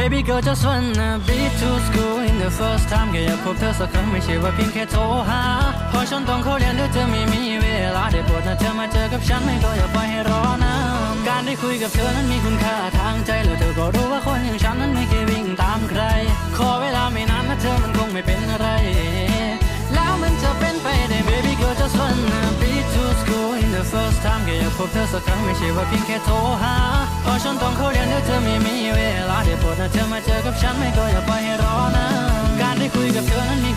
Baby girl just wanna be to school in the first time แค่อยากพบเธอสักครั้งไม่ใช่ว่าเพียงแค่โทรหาเพราะฉันต้องเข้าเรียนหรือเธอไม่มีเวลาได้โปรดนะเธอมาเจอกับฉันไม่ก็อย่าปล่อยให้รอนะการได้คุยกับเธอนั้นมีคุณค่าทางใจแล้วเธอก็รู้ว่าคนอย่างฉันนั้นไม่เคยวิ่งตามใคร ขอเวลาไม่นานนะเธอมันคงไม่เป็นอะไร แล้วมันจะเป็นไปได้ baby girl just wanna be to school in the first time แค่อยากพบเธอสักครั้งไม่ใช่ว่าเพียงแค่โทรหาเพราะฉันต้องเข้าเรียนเดี๋ยเธอไม่มีเวลา ถ้าเธอมาเจอกับฉันไม่ก็อย่าปล่อยให้รอนะ การได้คุยกับเธอนั้นมี